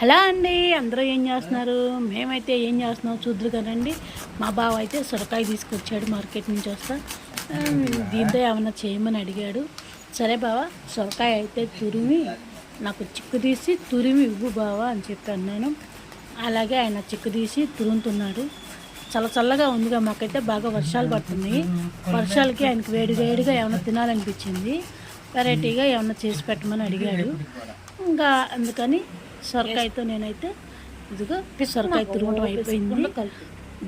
Hello అండి అందరూ ఏం చేస్తున్నారు? మేమైతే ఏం చేస్తున్నాం చూద్దరు కదండి. మా బావ అయితే సొరకాయ తీసుకొచ్చాడు మార్కెట్ నుంచి వస్తా. దీంతో ఏమన్నా చేయమని అడిగాడు. సరే బావ సొరకాయ అయితే తురిమి నాకు చిక్కు తీసి తురిమి ఇవ్వు బావ అని చెప్పి అన్నాను. అలాగే ఆయన చిక్కు తీసి తురుముతున్నాడు. చల్ల చల్లగా ఉందిగా మాకైతే బాగా వర్షాలు పడుతున్నాయి. వర్షాలకి ఆయనకు వేడి వేడిగా ఏమైనా తినాలనిపించింది. వెరైటీగా ఏమైనా చేసి పెట్టమని అడిగాడు. ఇంకా అందుకని సొరకాయతో నేనైతే ఇదిగో సొరకాయ తురగటం అయిపోయింది.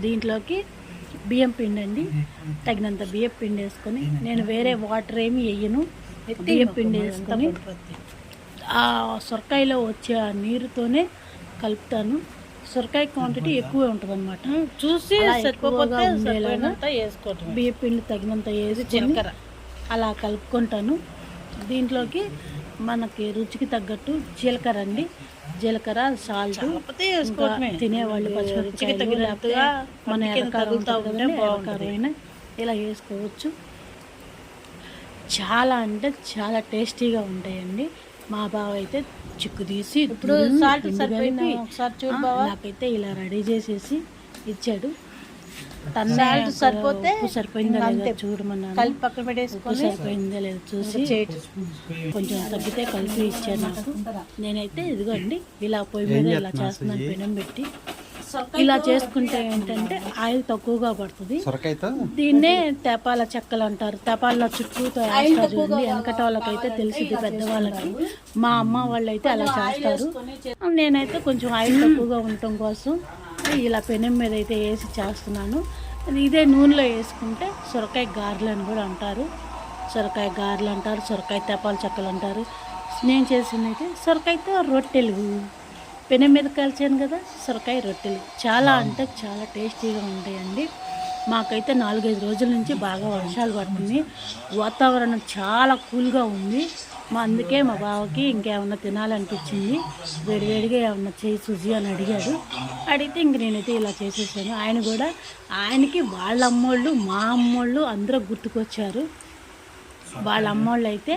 దీంట్లోకి బియ్యం పిండి అండి. తగినంత బియ్యం పిండి వేసుకొని నేను వేరే వాటర్ ఏమి వేయను. బియ్యం పిండి వేసుకొని ఆ సొరకాయలో వచ్చే ఆ నీరుతోనే కలుపుతాను. సొరకాయ క్వాంటిటీ ఎక్కువ ఉంటుంది అనమాట చూసి బియ్యం పిండి తగినంత వేసి అలా కలుపుకుంటాను. దీంట్లోకి మనకి రుచికి తగ్గట్టు జీలకర్ర అండి. జీలకర్ర సాల్ట్ తినేవాళ్ళు పచ్చిమిరపకాయలు మన ఎర్రకారం ఇలా వేసుకోవచ్చు చాలా అంటే చాలా టేస్టీగా ఉంటాయండి. మా బావ అయితే చిక్కు తీసి ఇప్పుడు సాల్ట్. నాకైతే ఇలా రెడీ చేసేసి ఇచ్చాడు. సాల్ట్ సరిపోతే సరిపోయిందా లేదా అంతే. చూడమన్నాను. కలిపి పక్కన పెట్టేసుకొని సరిపోయిందా లేదా చూసి కొంచెం తగ్గితే కలిపి ఇచ్చారు నాకు. నేనైతే ఇదిగోండి ఇలా పొయ్యి మీద ఇలా చేస్తున్నాను పెనం పెట్టి. ఇలా చేసుకుంటే ఏంటంటే ఆయిల్ తక్కువగా పడుతుంది. దీన్నే తెపాల చెక్కలు అంటారు. తెపాల చుట్టూ వేస్తారు చూడండి వెనకట వాళ్ళకైతే తెలిసింది పెద్దవాళ్ళకి. మా అమ్మ వాళ్ళు అయితే అలా చేస్తారు. నేనైతే కొంచెం ఆయిల్ తక్కువగా ఉండటం కోసం ఇలా పెనం మీద అయితే వేసి చేస్తున్నాను. ఇదే నూనెలో వేసుకుంటే సొరకాయ గారెలు అని కూడా అంటారు. సొరకాయ గారెలు అంటారు సొరకాయ తెపాల చెక్కలు అంటారు. నేను చేసింది అయితే సొరకాయతో రొట్టెలు. పెనం మీద కాల్చాను కదా సొరకాయ రొట్టెలు. చాలా అంటే చాలా టేస్టీగా ఉంటాయండి. మాకైతే నాలుగైదు రోజుల నుంచి బాగా వర్షాలు పడుతున్నాయి. వాతావరణం చాలా కూల్గా ఉంది. మా అందుకే మా బావకి ఇంకేమన్నా తినాలనిపించింది. వేడివేడిగా ఏమన్నా చేయి సుజి అని అడిగాడు. అడిగితే ఇంక నేనైతే ఇలా చేసేసాను. ఆయన కూడా ఆయనకి వాళ్ళ అమ్మోళ్ళు మా అమ్మోళ్ళు అందరూ గుర్తుకొచ్చారు. వాళ్ళ అమ్మోళ్ళు అయితే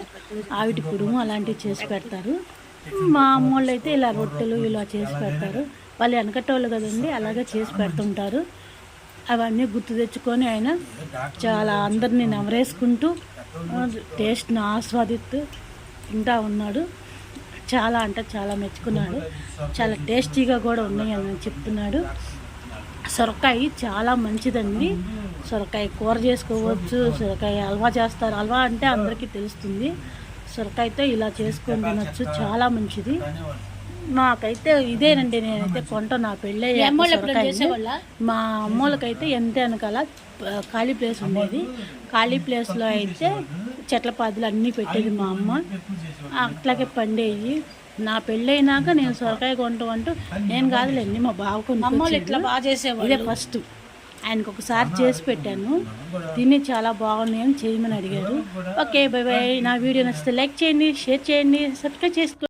ఆవిటి కుడుము అలాంటివి చేసి పెడతారు. మా అమ్మోళ్ళు అయితే ఇలా రొట్టెలు ఇలా చేసి పెడతారు. వాళ్ళు వెనకటోళ్ళు కదండి అలాగే చేసి పెడుతుంటారు. అవన్నీ గుర్తు తెచ్చుకొని ఆయన చాలా అందరినీ నవరేసుకుంటూ టేస్ట్ని ఆస్వాదిస్తూ తింటా ఉన్నాడు. చాలా అంటే చాలా మెచ్చుకున్నాడు. చాలా టేస్టీగా కూడా ఉన్నాయి అని చెప్తున్నాడు. సొరకాయ చాలా మంచిదండి. సొరకాయ కూర చేసుకోవచ్చు సొరకాయ హల్వా చేస్తారు. హల్వా అంటే అందరికీ తెలుస్తుంది. సొరకాయతో ఇలా చేసుకొని తినొచ్చు. చాలా మంచిది. నాకైతే ఇదేనండి నేనైతే కొంట నా పెళ్ళి మా అమ్మోళ్ళకైతే ఎంత వెనకాల ఖాళీ ప్లేస్ ఉండేది. ఖాళీ ప్లేస్లో అయితే చెట్ల పాదులు అన్నీ పెట్టేది మా అమ్మ. అట్లాగే పండేవి నా పెళ్ళైనాక నేను సొరకాయ కొంటాం అంటూ నేను కాదులేండి మా బావ అమ్మోళ్ళు ఇట్లా. బాగా చేసేవాళ్ళు? ఇదే ఫస్ట్. ఆయనకు ఒకసారి చేసి పెట్టాను. తిని చాలా బాగున్నాయి అని చేయమని అడిగారు. Okay bye bye. నా వీడియో నచ్చితే లైక్ చేయండి షేర్ చేయండి సబ్స్క్రైబ్ చేసుకోండి.